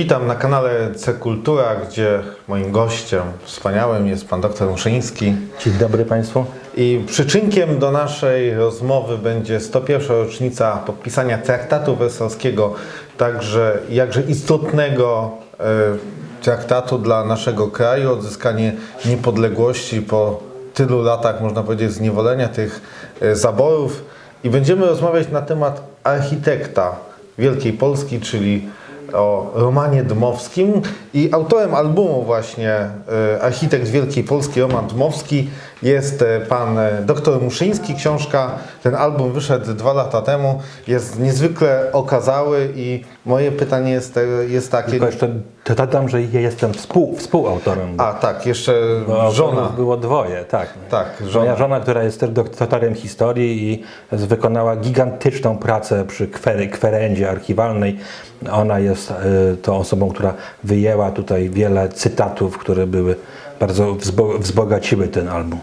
Witam na kanale C Kultura, gdzie moim gościem wspaniałym jest pan dr Muszyński. Dzień dobry Państwu. I przyczynkiem do naszej rozmowy będzie 101. rocznica podpisania traktatu wersalskiego, także jakże istotnego e, traktatu dla naszego kraju, odzyskanie niepodległości po tylu latach, można powiedzieć, zniewolenia tych e, zaborów. I będziemy rozmawiać na temat architekta Wielkiej Polski, czyli o Romanie Dmowskim i autorem albumu właśnie e, Architekt Wielkiej Polski Roman Dmowski jest e, pan e, dr Muszyński. Książka, ten album wyszedł dwa lata temu, jest niezwykle okazały i moje pytanie jest, e, jest takie... Tylko jeszcze dodam, że ja jestem współ, współautorem. A tak, jeszcze żona. Było dwoje, tak. Tak, żona. Moja żona, która jest też doktorem historii i wykonała gigantyczną pracę przy kwer, kwerendzie archiwalnej. Ona jest y, tą osobą, która wyjęła tutaj wiele cytatów, które były bardzo wzbo, wzbogaciły ten album.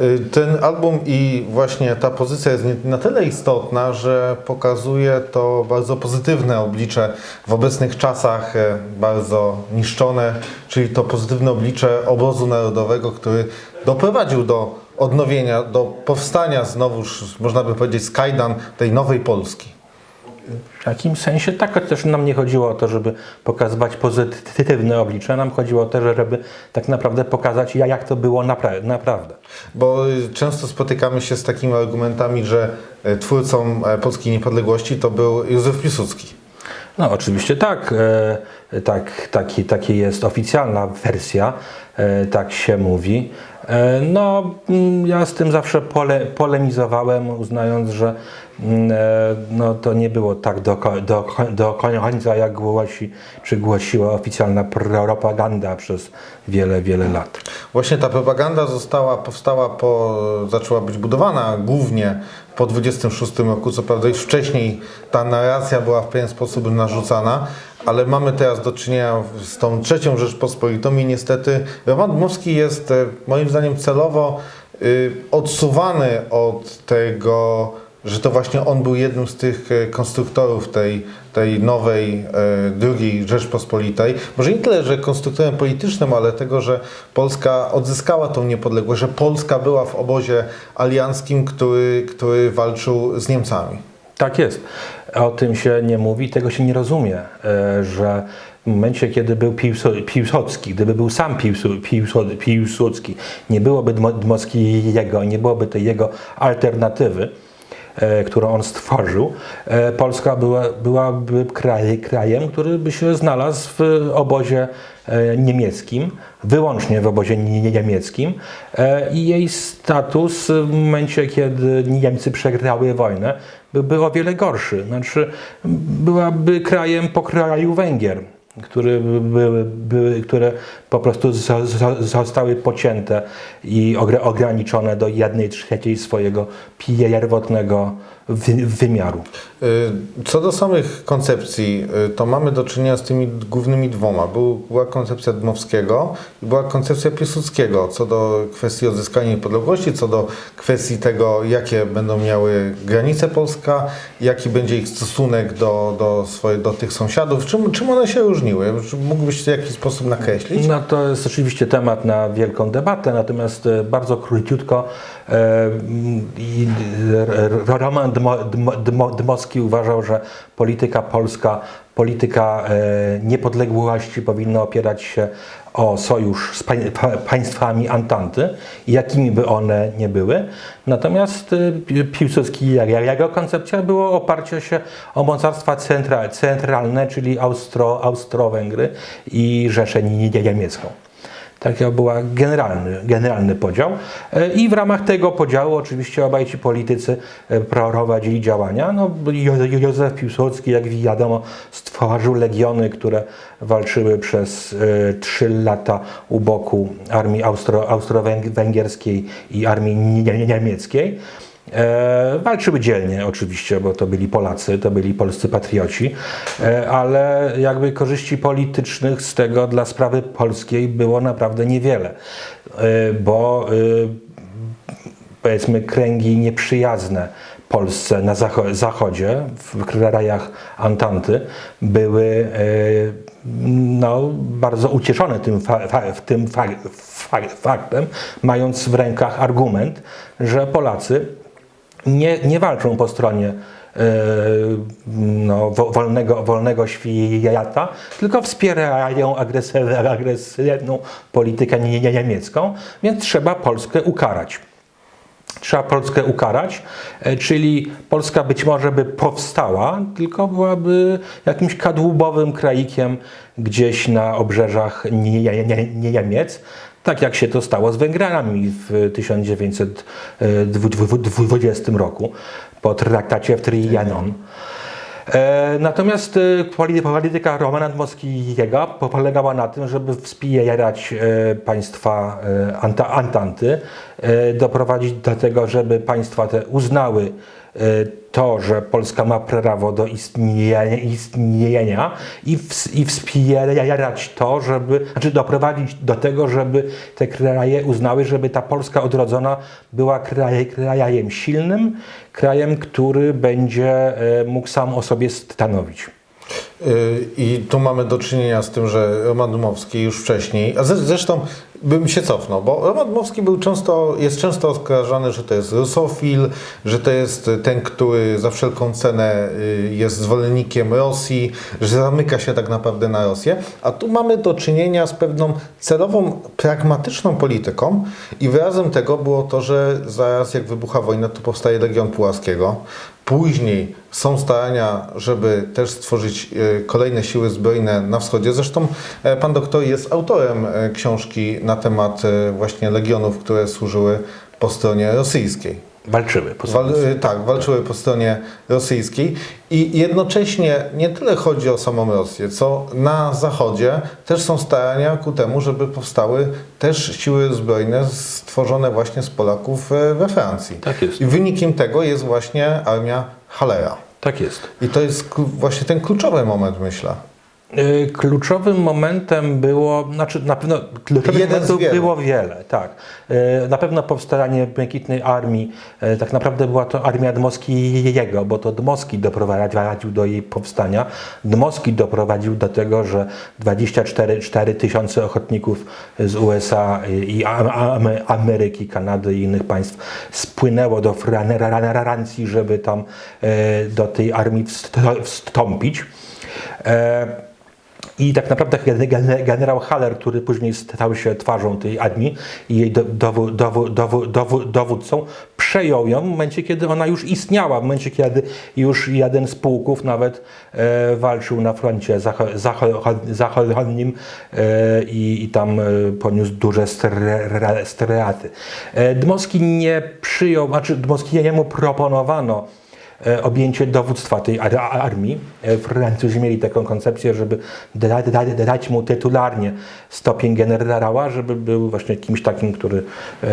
Y, Ten album i właśnie ta pozycja jest na tyle istotna, że pokazuje to bardzo pozytywne oblicze w obecnych czasach, e, bardzo niszczone, czyli to pozytywne oblicze obozu narodowego, który doprowadził do odnowienia, do powstania znowuż, można by powiedzieć, z kajdan tej nowej Polski. W jakimś sensie tak, chociaż nam nie chodziło o to, żeby pokazywać pozytywne oblicze, nam chodziło też, żeby tak naprawdę pokazać, ja- jak to było napra- naprawdę. Bo często spotykamy się z takimi argumentami, że e, twórcą e, polskiej niepodległości to był Józef Piłsudski. No oczywiście tak, e, tak taki, taki jest oficjalna wersja, e, tak się mówi. E, no mm, ja z tym zawsze pole, polemizowałem, uznając, że mm, e, no, to nie było tak do, do, do końca, jak głosi, czy głosiła oficjalna propaganda przez wiele, wiele lat. Właśnie ta propaganda została, powstała po, zaczęła być budowana głównie po 26 roku, co prawda już wcześniej ta narracja była w pewien sposób narzucana, ale mamy teraz do czynienia z tą trzecią Rzeczpospolitą i niestety Roman Dmowski jest e, moim zdaniem celowo y, odsuwany od tego, że to właśnie on był jednym z tych e, konstruktorów tej, tej nowej e, drugiej Rzeczpospolitej. Może nie tyle, że konstruktorem politycznym, ale tego, że Polska odzyskała tą niepodległość, że Polska była w obozie alianckim, który, który walczył z Niemcami. Tak jest. O tym się nie mówi, tego się nie rozumie, e, że w momencie, kiedy był Piłsudski, gdyby był sam Piłsu- Piłsu- Piłsudski, nie byłoby Dmo- Dmowskiego, nie byłoby tej jego alternatywy, którą on stworzył, e, Polska była, byłaby kraj, krajem, który by się znalazł w obozie e, niemieckim, wyłącznie w obozie nie- niemieckim. E, i jej status w momencie, kiedy Niemcy przegrały wojnę, byłby o wiele gorszy. Znaczy, byłaby krajem po kraju Węgier, które, były, były, które po prostu zo- zo- zostały pocięte i ograniczone do jednej trzeciej swojego pierwotnego wymiaru. Y, Co do samych koncepcji, y, to mamy do czynienia z tymi głównymi dwoma. Był, była koncepcja Dmowskiego i była koncepcja Piłsudskiego co do kwestii odzyskania niepodległości, co do kwestii tego, jakie będą miały granice Polska, jaki będzie ich stosunek do, do, swoje, do tych sąsiadów, czym, czym one się różniły? Mógłbyś to w jakiś sposób nakreślić? No to jest oczywiście temat na wielką debatę, natomiast e, bardzo króciutko e, e, Roman Dmowski uważał, że polityka polska, polityka e, niepodległości powinna opierać się o sojusz z pań, pa, państwami Antanty, jakimi by one nie były. Natomiast e, Pi- Piłsudski, jego koncepcja było oparcie się o mocarstwa centra, centralne, czyli Austro, Austro-Węgry i Rzeszę Nie- Niemiecką. Taki była generalny, generalny podział. E, I w ramach tego podziału oczywiście obaj ci politycy e, prowadzili działania. No, Józef Piłsudski, jak wiadomo, stworzył legiony, które walczyły przez e, trzy lata u boku armii austro, austro-węgierskiej i armii nie- niemieckiej. E, walczyły dzielnie oczywiście, bo to byli Polacy, to byli polscy patrioci, e, ale jakby korzyści politycznych z tego dla sprawy polskiej było naprawdę niewiele, e, bo e, powiedzmy kręgi nieprzyjazne Polsce na zacho- zachodzie, w krajach Antanty, były e, no, bardzo ucieszone tym, fa- tym fa- faktem, mając w rękach argument, że Polacy nie, nie walczą po stronie e, no, wo- wolnego, wolnego świata, tylko wspierają agresywną politykę nie- nie- niemiecką, więc trzeba Polskę ukarać. Trzeba Polskę ukarać, e, czyli Polska być może by powstała, tylko byłaby jakimś kadłubowym kraikiem gdzieś na obrzeżach Nie- Nie- Nie- Nie- Niemiec, tak jak się to stało z Węgrami w 1920 roku po traktacie w Trianon. E, Natomiast e, poli- polityka Romana Dmowskiego po- polegała na tym, żeby wspierać e, państwa anta, Antanty, doprowadzić do tego, żeby państwa te uznały to, że Polska ma prawo do istnienia, istnienia i, i wspierać to, żeby, znaczy doprowadzić do tego, żeby te kraje uznały, żeby ta Polska odrodzona była kraj, krajem silnym, krajem, który będzie e, mógł sam o sobie stanowić. Y, I tu mamy do czynienia z tym, że Roman Dmowski już wcześniej, a zresztą bym się cofnął, bo Roman Dmowski był często, jest często oskarżany, że to jest rusofil, że to jest ten, który za wszelką cenę y, jest zwolennikiem Rosji, że zamyka się tak naprawdę na Rosję, a tu mamy do czynienia z pewną celową, pragmatyczną polityką i wyrazem tego było to, że zaraz jak wybucha wojna, to powstaje Legion Pułaskiego. Później są starania, żeby też stworzyć e, kolejne siły zbrojne na wschodzie. Zresztą e, pan doktor jest autorem e, książki na temat właśnie legionów, które służyły po stronie rosyjskiej. Walczyły. Po Wal, e, tak, walczyły po stronie rosyjskiej i jednocześnie nie tyle chodzi o samą Rosję, co na Zachodzie też są starania ku temu, żeby powstały też siły zbrojne stworzone właśnie z Polaków e, we Francji. Tak jest. I wynikiem tego jest właśnie armia Halera. Tak jest. I to jest właśnie ten kluczowy moment, myślę. Y, Kluczowym momentem było, znaczy na pewno kluczowych Jeden momentów było wiele, tak. Y, Na pewno powstanie Błękitnej Armii, y, tak naprawdę była to armia Dmowskiego, bo to Dmowski doprowadził do jej powstania. Dmowski doprowadził do tego, że 24 4 tysiące ochotników z USA i Am- Am- Ameryki, Kanady i innych państw spłynęło do Fran- Francji, żeby tam do tej armii wst- wstąpić. I tak naprawdę gen- gen- generał Haller, który później stał się twarzą tej armii i jej dowódcą, przejął ją w momencie, kiedy ona już istniała, w momencie, kiedy już jeden z pułków nawet e, walczył na froncie zacho- zacho- zachodnim e, i, tam e, poniósł duże straty. Dmowski nie przyjął, znaczy Dmowskiemu proponowano e, objęcie dowództwa tej ar- armii. E, Francuzi mieli taką koncepcję, żeby da, da, dać mu tytularnie stopień generała, żeby był właśnie kimś takim, który e,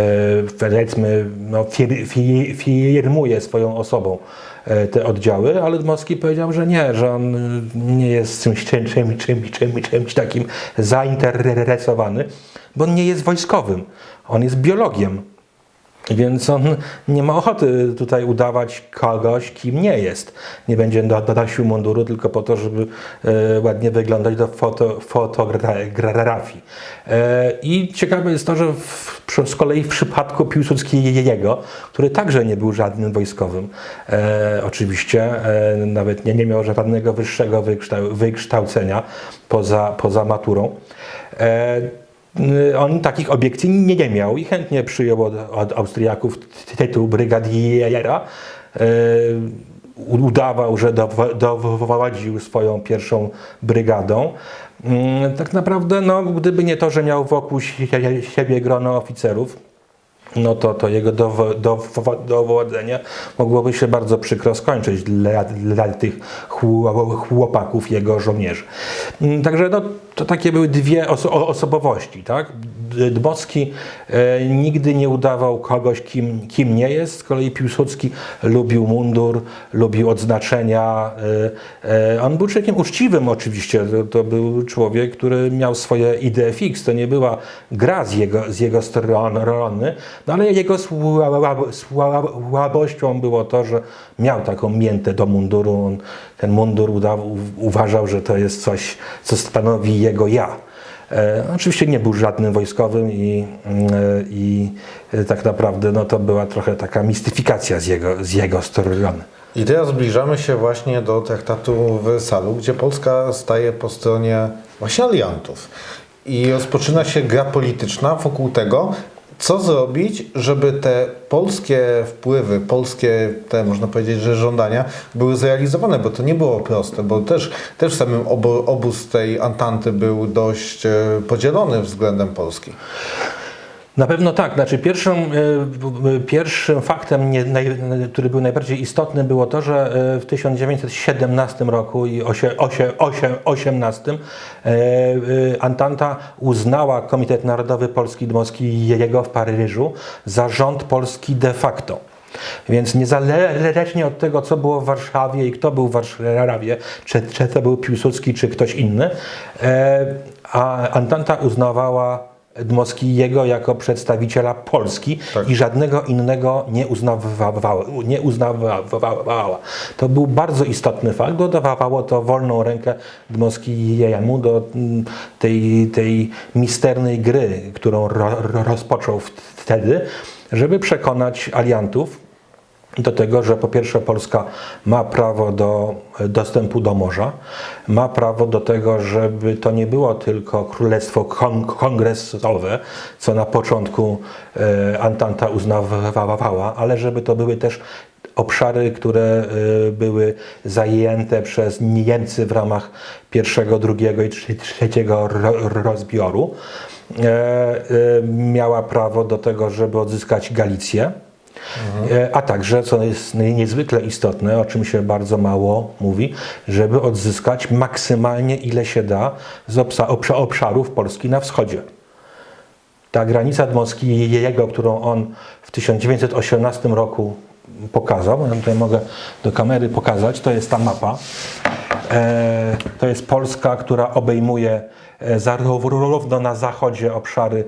powiedzmy no, fir, fi- firmuje swoją osobą e, te oddziały, ale Dmowski powiedział, że nie, że on nie jest czymś, czymś, czymś, czymś, czymś takim zainteresowany, bo on nie jest wojskowym, on jest biologiem. Więc on nie ma ochoty tutaj udawać kogoś, kim nie jest. Nie będzie dodasił munduru tylko po to, żeby e, ładnie wyglądać do foto, fotografii. E, I ciekawe jest to, że w, z kolei w przypadku Piłsudskiego, który także nie był żadnym wojskowym, e, oczywiście nawet nie, nie miał żadnego wyższego wykształ, wykształcenia poza, poza maturą. Y, On takich obiekcji nie, nie miał i chętnie przyjął od, od Austriaków tytuł brygadiera. Y, Udawał, że dowo- dowodził swoją pierwszą brygadą. Mm, Tak naprawdę, no, gdyby nie to, że miał wokół sie- siebie grono oficerów, no to, to jego dowo, dowo, dowodzenie mogłoby się bardzo przykro skończyć dla, dla tych chło- chłopaków, jego żołnierzy. Mm, Także no, to takie były dwie oso, osobowości. Tak? D- Dmowski e, nigdy nie udawał kogoś, kim, kim nie jest. Z kolei Piłsudski lubił mundur, lubił odznaczenia. E, e, on był człowiekiem uczciwym oczywiście. To, był człowiek, który miał swoje idee fix. To nie była gra z jego, z jego strony, no ale jego słabo- słabo- słabością było to, że miał taką miętę do munduru. On ten mundur uważał, że to jest coś, co stanowi jego ja. E, oczywiście nie był żadnym wojskowym i, mm, e, i e, tak naprawdę no, to była trochę taka mistyfikacja z jego, z jego strony. I teraz zbliżamy się właśnie do traktatu w Wersalu, gdzie Polska staje po stronie właśnie aliantów. I rozpoczyna się gra polityczna wokół tego, co zrobić, żeby te polskie wpływy, polskie, te można powiedzieć, że żądania były zrealizowane, bo to nie było proste, bo też, też samym obóz tej Antanty był dość e, podzielony względem Polski. Na pewno tak. Znaczy pierwszym, e, pierwszym faktem, który był najbardziej istotny, było to, że e, w 1917 roku i osie, osie, osie, 18 e, Antanta uznała Komitet Narodowy Polski i jego w Paryżu za rząd polski de facto. Więc niezależnie od tego, co było w Warszawie i kto był w Warszawie, czy, czy to był Piłsudski, czy ktoś inny, a Antanta uznawała Dmowski jego jako przedstawiciela Polski Tak. i żadnego innego nie uznawała, nie uznawała. To był bardzo istotny fakt, bo dawało to wolną rękę Dmowski jemu do mm, tej, tej misternej gry, którą ro, rozpoczął wtedy, żeby przekonać aliantów, do tego, że po pierwsze Polska ma prawo do e, dostępu do morza, ma prawo do tego, żeby to nie było tylko królestwo kon kongresowe, co na początku e, Antanta uznawała, ale żeby to były też obszary, które e, były zajęte przez Niemcy w ramach pierwszego, drugiego i trze- trzeciego ro, rozbioru. Miała prawo do tego, żeby odzyskać Galicję. E, A także, co jest niezwykle istotne, o czym się bardzo mało mówi, żeby odzyskać maksymalnie ile się da z obszarów Polski na wschodzie. Ta granica Dmowski jego, którą on w 1918 roku pokazał, ja tutaj mogę do kamery pokazać, to jest ta mapa. E, to jest Polska, która obejmuje zarówno na zachodzie obszary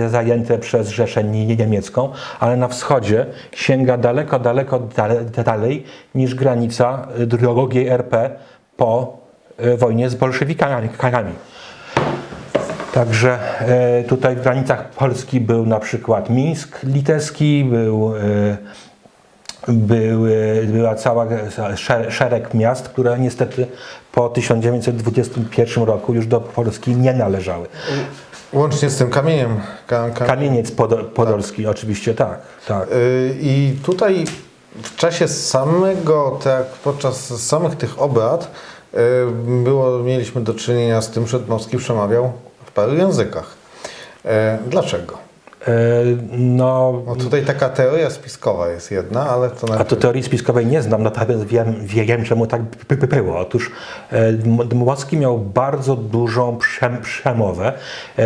e, zajęte przez Rzeszę Nie- Niemiecką, ale na wschodzie sięga daleko, daleko dale- dalej niż granica e, drugiej RP po e, wojnie z bolszewikami. Także e, tutaj w granicach Polski był na przykład Mińsk litewski, był, e, były, była cała szer- szereg miast, które niestety po 1921 roku już do Polski nie należały. Łącznie z tym kamieniem. Ka, ka, Kamieniec Podo- Podolski oczywiście tak, tak. Y, I tutaj w czasie samego, tak, podczas samych tych obrad y, było, mieliśmy do czynienia z tym, że Dmowski przemawiał w paru językach. Y, Dlaczego? E, No, No tutaj taka teoria spiskowa jest jedna, ale to A najpierw... to teorii spiskowej nie znam, natomiast wiem, wiem czemu tak by- by było. Otóż e, Dm- Dmowski miał bardzo dużą przem, przemowę, e,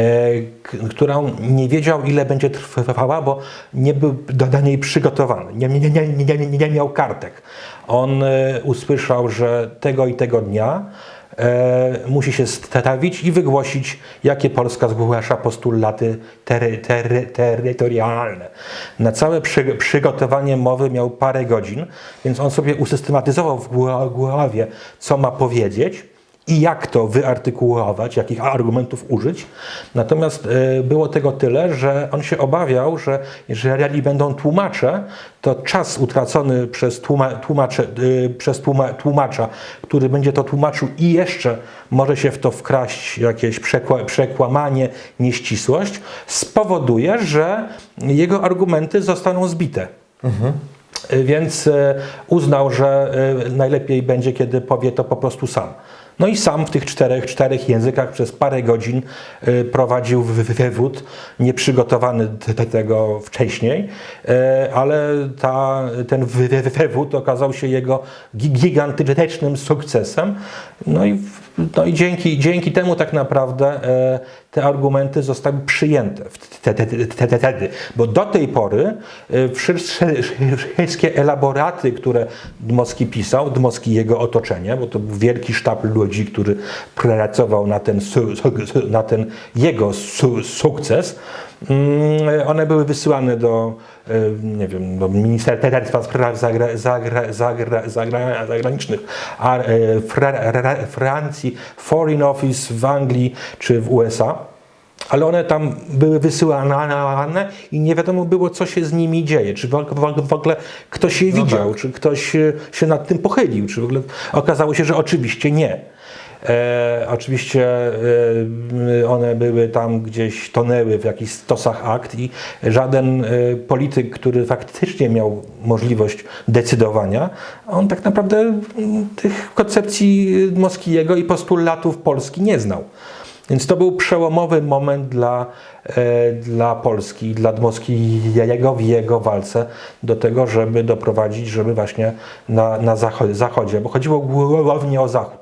którą nie wiedział ile będzie trwała, bo nie był do, niej przygotowany, nie, nie, nie, nie, nie, miał kartek. On usłyszał, że tego i tego dnia musi się stawić i wygłosić, jakie Polska zgłasza postulaty tery, tery, terytorialne. Na całe przy, przygotowanie mowy miał parę godzin, więc on sobie usystematyzował w gło- głowie, co ma powiedzieć i jak to wyartykułować, jakich argumentów użyć. Natomiast e, było tego tyle, że on się obawiał, że jeżeli będą tłumacze, to czas utracony przez, tłuma, tłumacze, e, przez tłuma, tłumacza, który będzie to tłumaczył i jeszcze może się w to wkraść jakieś przekła, przekłamanie, nieścisłość, spowoduje, że jego argumenty zostaną zbite. Więc e, uznał, że najlepiej będzie, kiedy powie to po prostu sam. No i sam w tych czterech, czterech językach przez parę godzin e, prowadził wy- wywód, nieprzygotowany do tego wcześniej, e, ale ta, ten wy- wy- wywód okazał się jego gi- gigantycznym sukcesem. No i, no i dzięki, dzięki temu tak naprawdę e, te argumenty zostały przyjęte wtedy, bo do tej pory y, wszystkie elaboraty, które Dmowski pisał, Dmowski i jego otoczenie, bo to był wielki sztab ludzi, który pracował na ten, na ten jego su- sukces, mm, one były wysyłane do, nie wiem, do Ministerstwa Spraw Zagra, zagra, zagra, zagra, Zagranicznych a, y, Fra, Ra- Francji, Foreign Office w Anglii czy w USA. Ale one tam były wysyłane i nie wiadomo było, co się z nimi dzieje. Czy w ogóle, ktoś je widział, czy ktoś e, się nad tym pochylił, czy w ogóle okazało się, że oczywiście nie. E, oczywiście e, one były tam gdzieś, tonęły w jakichś stosach akt i żaden e, polityk, który faktycznie miał możliwość decydowania, on tak naprawdę tych koncepcji Moskiego i postulatów Polski nie znał. Więc to był przełomowy moment dla, e, dla Polski, dla Dmowskiego w jego walce do tego, żeby doprowadzić, żeby właśnie na, na zachodzie, zachodzie, bo chodziło głównie o Zachód.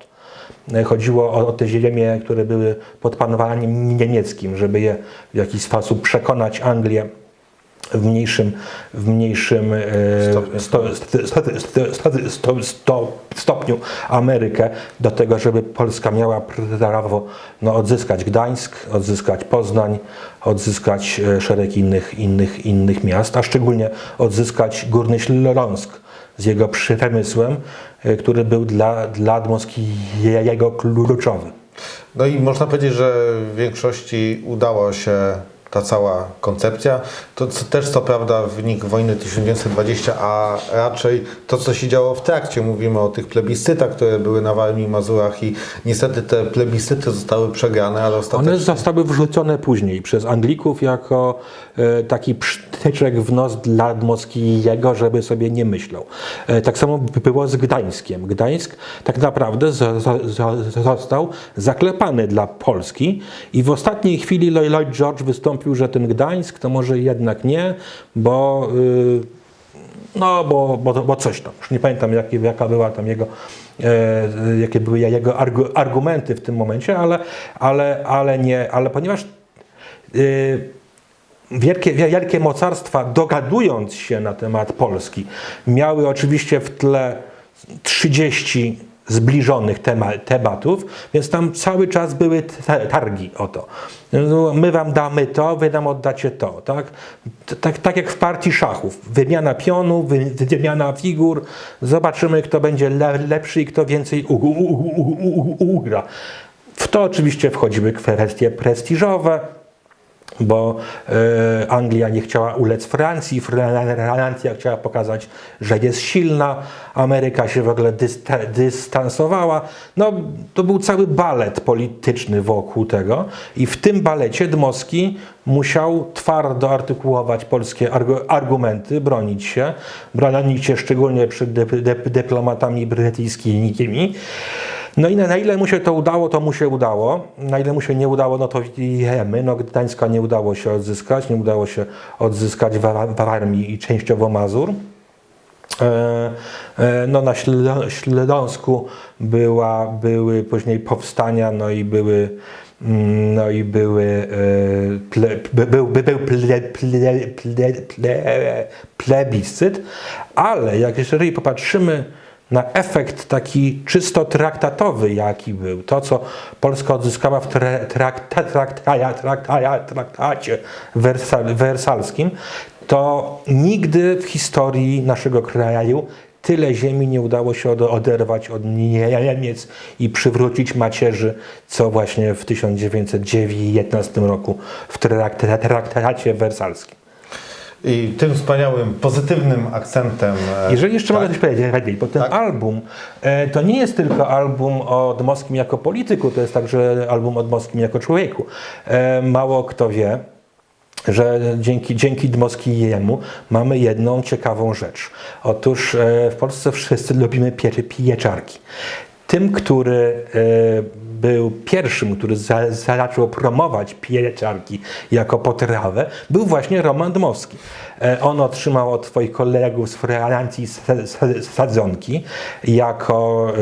E, Chodziło o, o te ziemie, które były pod panowaniem niemieckim, żeby je w jakiś sposób przekonać Anglię w mniejszym, w mniejszym e, Stopniu. sto, sto, sto, sto, sto, sto, stopniu Amerykę do tego, żeby Polska miała prawo no, odzyskać Gdańsk, odzyskać Poznań, odzyskać e, szereg innych, innych, innych miast, a szczególnie odzyskać Górny Śląsk z jego przemysłem, który był dla, dla Dmowskiego kluczowy. No i można powiedzieć, że w większości udało się ta cała koncepcja. To co, też co prawda wynik wojny 1920, a raczej to, co się działo w trakcie. Mówimy o tych plebiscytach, które były na Warmii i Mazurach i niestety te plebiscyty zostały przegrane, ale ostatecznie... One zostały wrzucone później przez Anglików jako e, taki przytyczek w nos dla Dmowskiego, żeby sobie nie myślał. E, tak samo by było z Gdańskiem. Gdańsk tak naprawdę zo, zo, zo, został zaklepany dla Polski i w ostatniej chwili Lloyd George wystąpił, że ten Gdańsk to może jednak nie, bo y, no, bo, bo, bo coś tam. Już nie pamiętam, jakie, jaka była tam jego, e, jakie były jego argu, argumenty w tym momencie, ale, ale, ale nie, ale ponieważ y, wielkie, wielkie mocarstwa, dogadując się na temat Polski, miały oczywiście w tle 30 zbliżonych tema, tematów, więc tam cały czas były targi o to. No, My wam damy to, wy nam oddacie to. Tak, tak, tak jak w partii szachów. Wymiana pionu, wy, wymiana figur. Zobaczymy, kto będzie le, lepszy i kto więcej ugra. W to oczywiście wchodziły kwestie prestiżowe, bo e, Anglia nie chciała ulec Francji, Francja chciała pokazać, że jest silna, Ameryka się w ogóle dysta, dystansowała. No, to był cały balet polityczny wokół tego i w tym balecie Dmowski musiał twardo artykułować polskie argu- argumenty, bronić się, bronić się szczególnie przed dyp- dyp- dyplomatami brytyjskimi. No i na, na ile mu się to udało, to mu się udało. Na ile mu się nie udało, no to wiemy. No Gdańska nie udało się odzyskać, nie udało się odzyskać Wa- Wa- Warmii i częściowo Mazur. E, e, No na Ślą- Śląsku była, były później powstania, no i były mm, no i były e, ple, by- był, by- był ple, ple, ple, ple, plebiscyt, ale jak jeżeli popatrzymy na efekt taki czysto traktatowy, jaki był, to co Polska odzyskała w tra- trakta, traktacie wersal, wersalskim, to nigdy w historii naszego kraju tyle ziemi nie udało się od- oderwać od Niemiec i przywrócić macierzy, co właśnie w 1919 roku w trakta- traktacie wersalskim. I tym wspaniałym, pozytywnym akcentem... e, Jeżeli jeszcze tak, mogę coś powiedzieć, Radniej, bo ten Tak. album e, to nie jest tylko album o Dmowskim jako polityku, to jest także album o Dmowskim jako człowieku. E, mało kto wie, że dzięki, dzięki Dmowskiemu mamy jedną ciekawą rzecz. Otóż w Polsce wszyscy lubimy pie, pieczarki. Tym, który był pierwszym, który za, zaczął promować pieczarki jako potrawę, był właśnie Roman Dmowski. E, on otrzymał od swoich kolegów z Francji sa- sa- sadzonki jako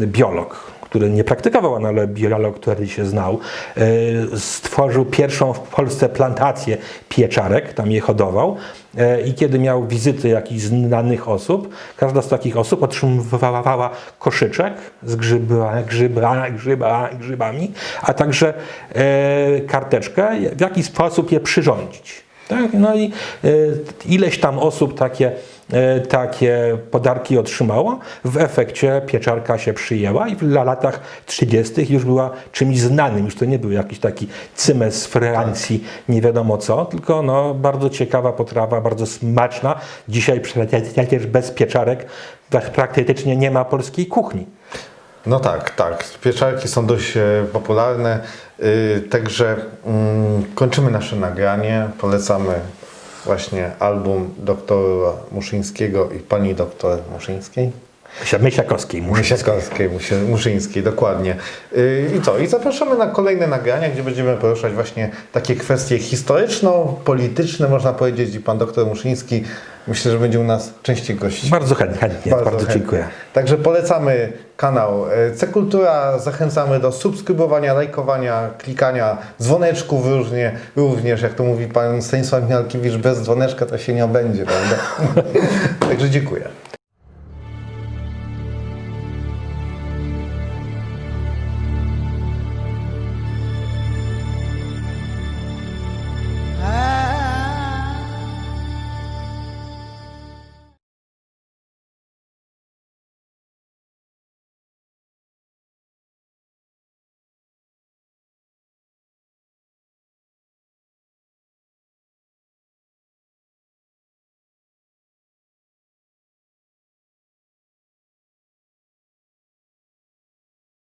e, biolog który nie praktykował, ale biolog, który się znał, e, stworzył pierwszą w Polsce plantację pieczarek, tam je hodował. E, I kiedy miał wizyty jakichś znanych osób, każda z takich osób otrzymywała koszyczek z grzyba, grzyba, grzyba, grzybami, a także e, karteczkę, w jaki sposób je przyrządzić. Tak? No i ileś tam osób takie, takie podarki otrzymało. W efekcie pieczarka się przyjęła i w latach 30. już była czymś znanym. Już to nie był jakiś taki cymes z Francji, nie wiadomo co, tylko no, bardzo ciekawa potrawa, bardzo smaczna. Dzisiaj przecież bez pieczarek praktycznie nie ma polskiej kuchni. No tak, tak. Pieczarki są dość e, popularne. Y, Także mm, kończymy nasze nagranie. Polecamy właśnie album doktora Muszyńskiego i pani doktor Muszyńskiej. Mysiakowskiej. Mysiakowskiej, Muszyńskiej, dokładnie. Y, I co? I zapraszamy na kolejne nagrania, gdzie będziemy poruszać właśnie takie kwestie historyczno-polityczne, można powiedzieć. I pan doktor Muszyński myślę, że będzie u nas częściej gościć. Bardzo chętnie, chętnie. bardzo, chętnie. dziękuję. Także polecamy kanał e, C-Kultura, zachęcamy do subskrybowania, lajkowania, klikania dzwoneczków różnie, również, jak to mówi pan Stanisław Mialkiewicz, bez dzwoneczka to się nie obędzie, prawda? Także dziękuję.